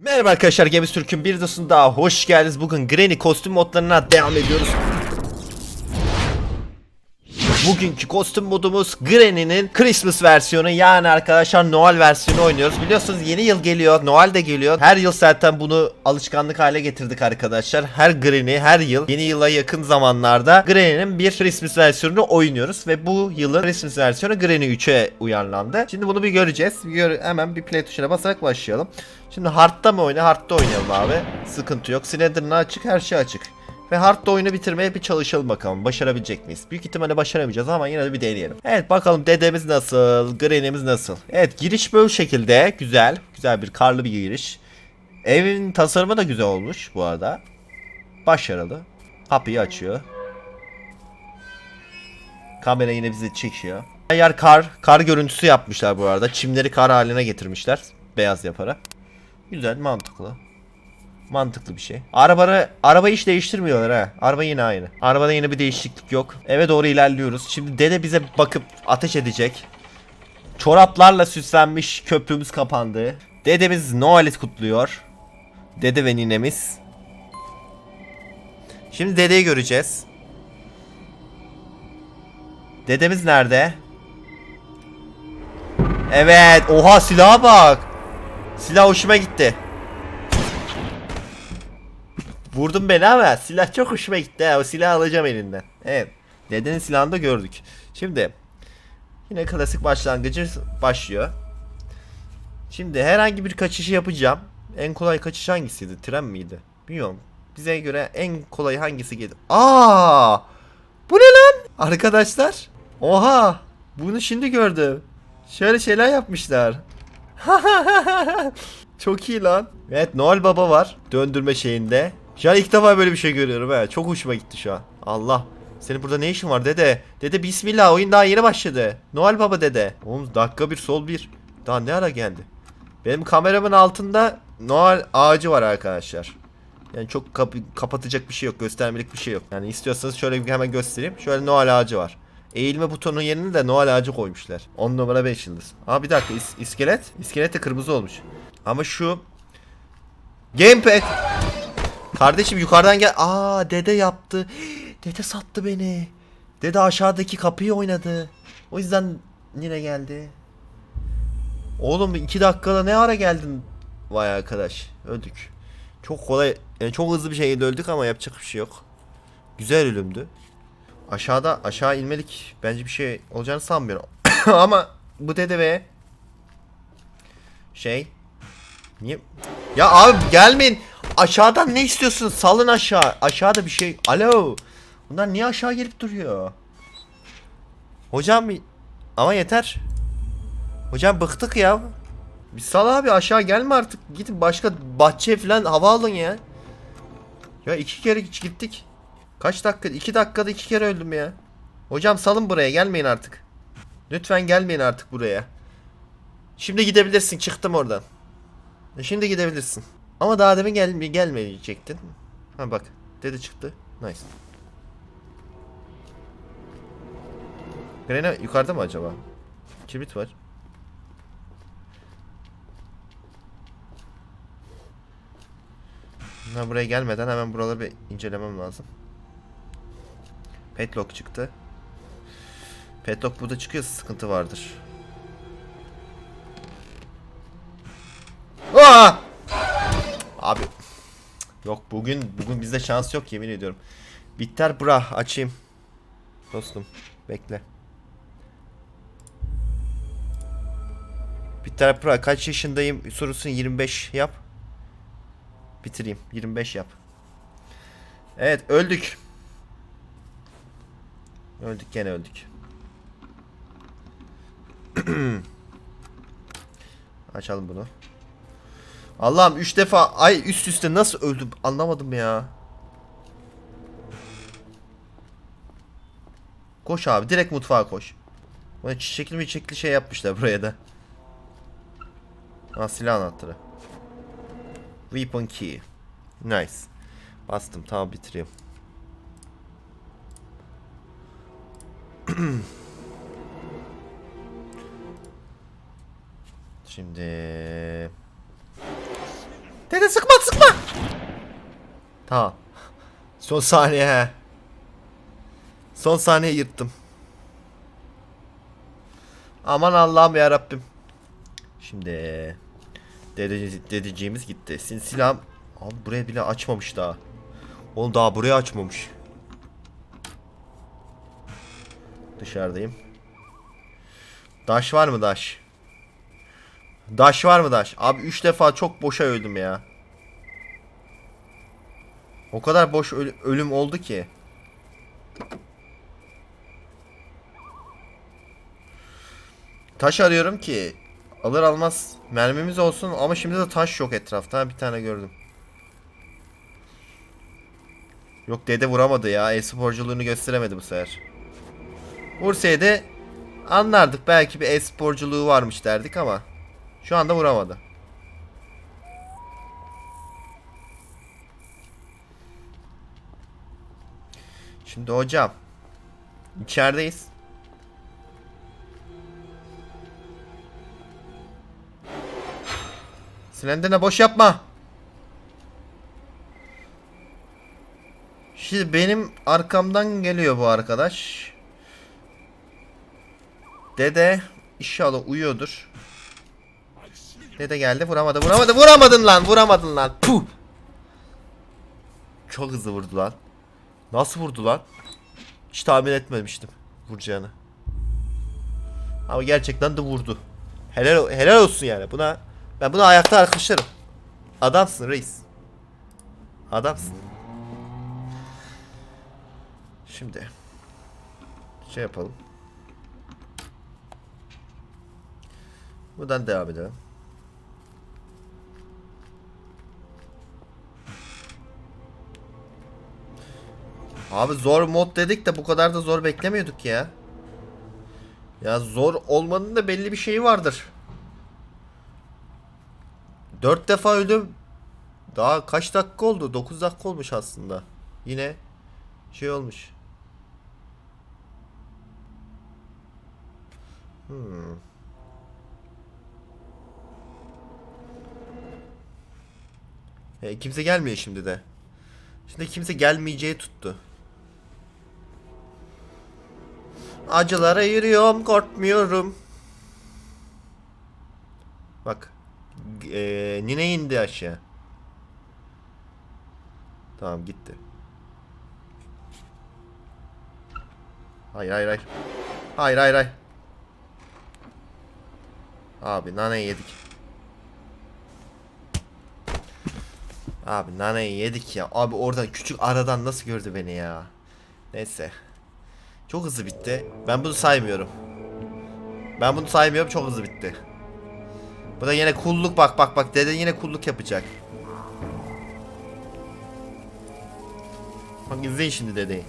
Merhaba arkadaşlar Gemiz Türk'ün bir videosuna daha hoş geldiniz. Bugün Granny kostüm modlarına devam ediyoruz. Bugünkü kostüm modumuz Granny'nin Christmas versiyonu yani arkadaşlar Noel versiyonu oynuyoruz. Biliyorsunuz yeni yıl geliyor, Noel de geliyor. Her yıl zaten bunu alışkanlık hale getirdik arkadaşlar. Her Granny her yıl yeni yıla yakın zamanlarda Granny'nin bir Christmas versiyonunu oynuyoruz ve bu yılın Christmas versiyonu Granny 3'e uyarlandı. Şimdi bunu bir göreceğiz. Gör- hemen bir play tuşuna basarak başlayalım. Şimdi Hard'da mı oyna? Hard'da oynayalım abi. Sıkıntı yok. Slender'ın açık, her şey açık. Ve Hard'da oyunu bitirmeye bir çalışalım bakalım. Başarabilecek miyiz? Büyük ihtimalle başaramayacağız ama yine de bir deneyelim. Evet bakalım dedemiz nasıl? Granny'miz nasıl? Evet giriş böyle şekilde. Güzel. Güzel bir karlı bir giriş. Evin tasarımı da güzel olmuş bu arada. Başarılı. Kapıyı açıyor. Kamera yine bizi çekiyor. Yer kar. Kar görüntüsü yapmışlar bu arada. Çimleri kar haline getirmişler. Beyaz yaparak. Güzel mantıklı. Mantıklı bir şey. Arabanı, araba hiç değiştirmiyorlar ha. Araba yine aynı. Arabada yine bir değişiklik yok. Eve doğru ilerliyoruz. Şimdi dede bize bakıp ateş edecek. Çoraplarla süslenmiş köprümüz kapandı. Dedemiz Noel'i kutluyor. Dede ve ninemiz. Şimdi dedeyi göreceğiz. Dedemiz nerede? Evet. Oha silaha bak. Silah hoşuma gitti. Vurdun beni ama silah çok hoşuma gitti ha. O silahı alacağım elinden. Evet. Dedenin silahını da gördük. Şimdi yine klasik başlangıcı başlıyor. Şimdi herhangi bir kaçışı yapacağım. En kolay kaçış hangisiydi? Tren miydi? Bilmiyorum. Bize göre en kolay hangisi geldi? Aa! Bu ne lan? Arkadaşlar. Oha! Bunu şimdi gördüm. Şöyle şeyler yapmışlar. Çok iyi lan. Evet Noel Baba var. Döndürme şeyinde. Şu an ilk defa böyle bir şey görüyorum he. Çok hoşuma gitti şu an. Allah. Senin burada ne işin var dede? Dede bismillah oyun daha yeni başladı. Noel Baba dede. Oğlum dakika bir sol bir. Daha ne ara geldi? Benim kameramın altında Noel ağacı var arkadaşlar. Yani çok kapı- kapatacak bir şey yok. Göstermelik bir şey yok. Yani istiyorsanız şöyle bir hemen göstereyim. Şöyle Noel ağacı var. Eğilme butonunun yerine de Noel ağacı koymuşlar. 10 numara 5 yıldız. Aa bir dakika is- iskelet. İskelet de kırmızı olmuş. Ama şu Gamepad. Kardeşim yukarıdan gel. Aa dede yaptı. Dede sattı beni. Dede aşağıdaki kapıyı oynadı. O yüzden yine geldi. Oğlum iki dakikada ne ara geldin? Vay arkadaş. Öldük. Çok kolay, yani çok hızlı bir şekilde öldük ama yapacak bir şey yok. Güzel ölümdü. Aşağıda aşağı inmelik bence bir şey olacağını sanmıyorum. ama bu dede ve şey Niye? Ya abi gelmeyin. Aşağıdan ne istiyorsun? Salın aşağı. Aşağıda bir şey. Alo. Bunlar niye aşağı gelip duruyor? Hocam ama yeter. Hocam bıktık ya. Bir sal abi aşağı gelme artık. Gidin başka bahçeye falan hava alın ya. Ya iki kere gittik. Kaç dakika? iki dakikada iki kere öldüm ya. Hocam salın buraya gelmeyin artık. Lütfen gelmeyin artık buraya. Şimdi gidebilirsin çıktım oradan. E Şimdi gidebilirsin. Ama daha demin gel gelmeyecektin. Ha bak. Dede çıktı. Nice. Grena yukarıda mı acaba? Kibrit var. Ha, buraya gelmeden hemen buraları bir incelemem lazım. Petlock çıktı. Petlock burada çıkıyorsa sıkıntı vardır. Aa! Abi yok bugün bugün bizde şans yok yemin ediyorum. Bitter bra açayım. Dostum bekle. Bitter bra kaç yaşındayım sorusunu 25 yap. Bitireyim 25 yap. Evet öldük. Öldük gene öldük. Açalım bunu. Allah'ım 3 defa ay üst üste nasıl öldüm anlamadım ya. Koş abi direkt mutfağa koş. Bana çiçekli mi çiçekli şey yapmışlar buraya da. Ha silah anahtarı. Weapon key. Nice. Bastım tamam bitiriyorum. Şimdi Dede sıkma sıkma. Tamam. Son saniye. Son saniye yırttım. Aman Allah'ım ya Rabbim. Şimdi dedeci, dedeciğimiz gitti. Sin silahım abi buraya bile açmamış daha. Oğlum daha buraya açmamış. Dışarıdayım. Daş var mı daş? Daş var mı daş? Abi 3 defa çok boşa öldüm ya. O kadar boş öl- ölüm oldu ki. Taş arıyorum ki alır almaz mermimiz olsun ama şimdi de taş yok etrafta. Bir tane gördüm. Yok dede vuramadı ya. E-sporculuğunu gösteremedi bu sefer. Vursaydı anlardık. Belki bir e-sporculuğu varmış derdik ama şu anda vuramadı. Şimdi hocam içerideyiz. Silendirine boş yapma. Şimdi benim arkamdan geliyor bu arkadaş. Dede inşallah uyuyordur. Dede geldi vuramadı vuramadı vuramadın lan vuramadın lan. Puh. Çok hızlı vurdu lan. Nasıl vurdu lan? Hiç tahmin etmemiştim vuracağını. Ama gerçekten de vurdu. Helal helal olsun yani. Buna ben buna ayakta alkışlarım. Adamsın reis. Adamsın. Şimdi şey yapalım. Buradan devam edelim. Abi zor mod dedik de bu kadar da zor beklemiyorduk ya. Ya zor olmanın da belli bir şeyi vardır. Dört defa öldüm. Daha kaç dakika oldu? 9 dakika olmuş aslında. Yine şey olmuş. Hmm. E, kimse gelmiyor şimdi de. Şimdi kimse gelmeyeceği tuttu. Acılara yürüyorum, korkmuyorum. Bak. E, nine indi aşağı. Tamam gitti. Hayır hayır hayır. Hayır hayır hayır. Abi naneyi yedik. Abi naneyi yedik ya. Abi oradan küçük aradan nasıl gördü beni ya. Neyse. Çok hızlı bitti. Ben bunu saymıyorum. Ben bunu saymıyorum çok hızlı bitti. Bu da yine kulluk bak bak bak dede yine kulluk yapacak. Bak izleyin şimdi dedeyi.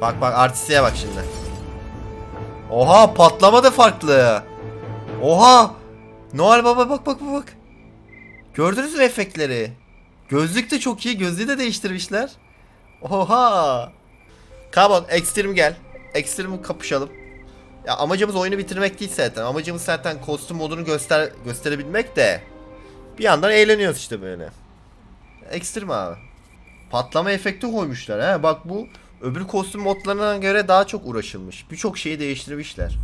Bak bak artistliğe bak şimdi. Oha patlama da farklı. Oha. Noel Baba bak bak bak bak. Gördünüz mü efektleri? Gözlük de çok iyi. Gözlüğü de değiştirmişler. Oha. Come on Extreme gel. Extreme kapışalım. Ya amacımız oyunu bitirmek değil zaten. Amacımız zaten kostüm modunu göster gösterebilmek de. Bir yandan eğleniyoruz işte böyle. Extreme abi. Patlama efekti koymuşlar he. Bak bu öbür kostüm modlarına göre daha çok uğraşılmış. Birçok şeyi değiştirmişler.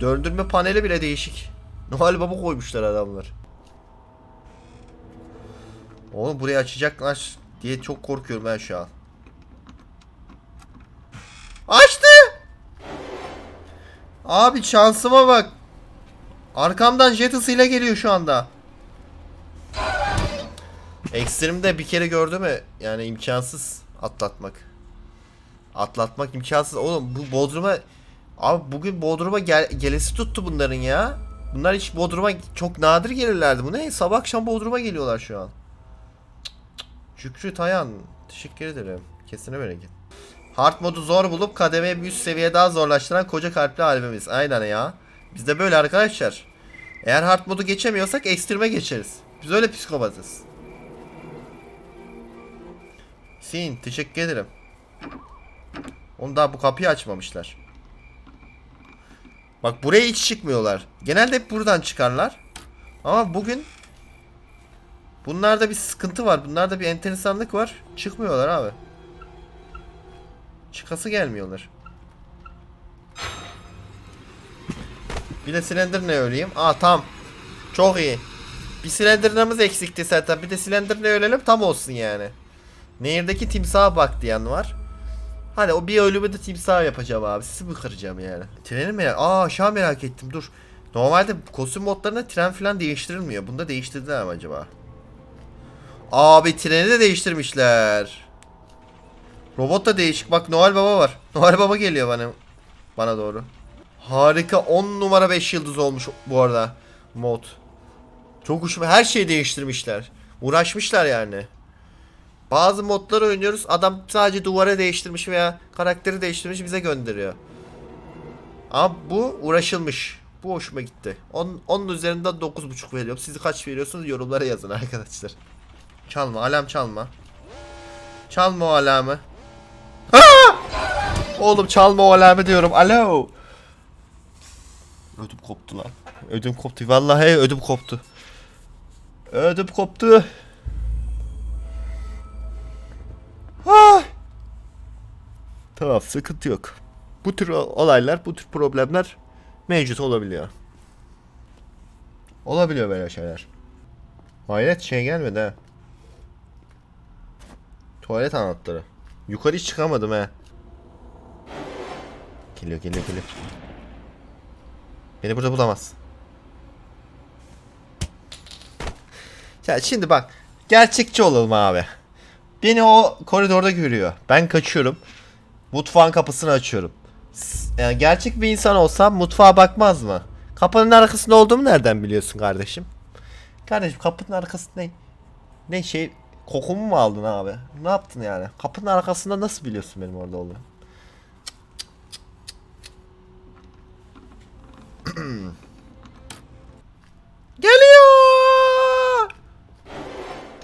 Döndürme paneli bile değişik. Noel Baba koymuşlar adamlar. Oğlum burayı açacaklar diye çok korkuyorum ben şu an. Açtı! Abi şansıma bak. Arkamdan jet hızıyla geliyor şu anda. Ekstrem'de bir kere gördü mü? Yani imkansız atlatmak. Atlatmak imkansız. Oğlum bu Bodrum'a Abi bugün Bodrum'a gel gelesi tuttu bunların ya. Bunlar hiç Bodrum'a çok nadir gelirlerdi. Bu ne? Sabah akşam Bodrum'a geliyorlar şu an. Şükrü Tayan. Teşekkür ederim. Kesine bereket. Hard modu zor bulup kademeyi bir üst seviye daha zorlaştıran koca kalpli albümümüz. Aynen ya. Biz de böyle arkadaşlar. Eğer hard modu geçemiyorsak ekstreme geçeriz. Biz öyle psikopatız. Sin teşekkür ederim. Onu daha bu kapıyı açmamışlar. Bak buraya hiç çıkmıyorlar. Genelde hep buradan çıkarlar. Ama bugün bunlarda bir sıkıntı var. Bunlarda bir enteresanlık var. Çıkmıyorlar abi. Çıkası gelmiyorlar. Bir de silindir ne öleyim? Aa tam. Çok iyi. Bir silindirimiz eksikti zaten. Bir de silindir ne ölelim tam olsun yani. Nehirdeki timsaha bak diyen var. Hadi o bir ölümü de timsah yapacağım abi. Sizi mi kıracağım yani? Treni merak... Aa aşağı merak ettim dur. Normalde kostüm modlarında tren falan değiştirilmiyor. Bunda değiştirdiler mi acaba? Abi treni de değiştirmişler. Robot da değişik. Bak Noel Baba var. Noel Baba geliyor bana bana doğru. Harika 10 numara 5 yıldız olmuş bu arada mod. Çok hoşuma her şeyi değiştirmişler. Uğraşmışlar yani. Bazı modları oynuyoruz. Adam sadece duvara değiştirmiş veya karakteri değiştirmiş bize gönderiyor. Ama bu uğraşılmış. Bu hoşuma gitti. Onun, onun üzerinden 9.5 veriyorum. Siz kaç veriyorsunuz yorumlara yazın arkadaşlar. Çalma alarm çalma. Çalma o alarmı. Aa! Oğlum çalma o alarmı diyorum. Alo. Ödüm koptu lan. Ödüm koptu. Vallahi ödüm koptu. Ödüm koptu. Ah! Tamam sıkıntı yok. Bu tür olaylar, bu tür problemler mevcut olabiliyor. Olabiliyor böyle şeyler. Hayret şey gelmedi ha. Tuvalet anahtarı. Yukarı hiç çıkamadım he. Geliyor geliyor geliyor. Beni burada bulamaz. Ya şimdi bak. Gerçekçi olalım abi. Beni o koridorda görüyor. Ben kaçıyorum. Mutfağın kapısını açıyorum. Yani gerçek bir insan olsam mutfağa bakmaz mı? Kapının arkasında olduğumu nereden biliyorsun kardeşim? Kardeşim kapının arkasında ne? Ne şey kokumu mu aldın abi? Ne yaptın yani? Kapının arkasında nasıl biliyorsun benim orada olduğumu? Geliyor!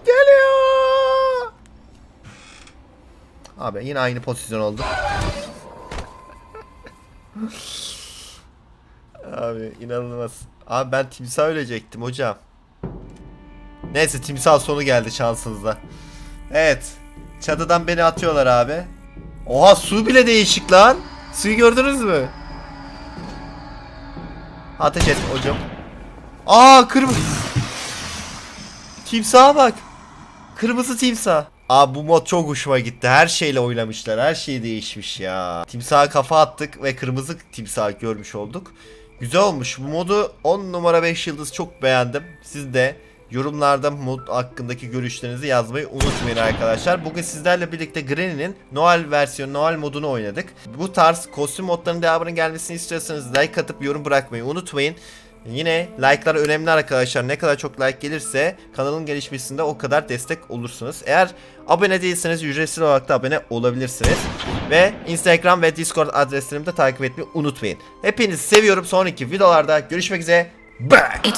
Geliyor! Abi yine aynı pozisyon oldu. Abi inanılmaz. Abi ben timsah ölecektim hocam. Neyse timsah sonu geldi şansınızda. Evet. Çatıdan beni atıyorlar abi. Oha su bile değişik lan. Suyu gördünüz mü? Ateş et hocam. Aa kırmızı. Timsaha bak. Kırmızı timsah. Abi bu mod çok hoşuma gitti. Her şeyle oynamışlar. Her şey değişmiş ya. Timsaha kafa attık ve kırmızı timsah görmüş olduk. Güzel olmuş. Bu modu 10 numara 5 yıldız çok beğendim. Siz de yorumlarda mod hakkındaki görüşlerinizi yazmayı unutmayın arkadaşlar. Bugün sizlerle birlikte Granny'nin Noel versiyonu, Noel modunu oynadık. Bu tarz kostüm modlarının devamının gelmesini istiyorsanız like atıp yorum bırakmayı unutmayın. Yine like'lar önemli arkadaşlar. Ne kadar çok like gelirse kanalın gelişmesinde o kadar destek olursunuz. Eğer abone değilseniz ücretsiz olarak da abone olabilirsiniz. Ve Instagram ve Discord adreslerimi de takip etmeyi unutmayın. Hepinizi seviyorum. Sonraki videolarda görüşmek üzere. Bye.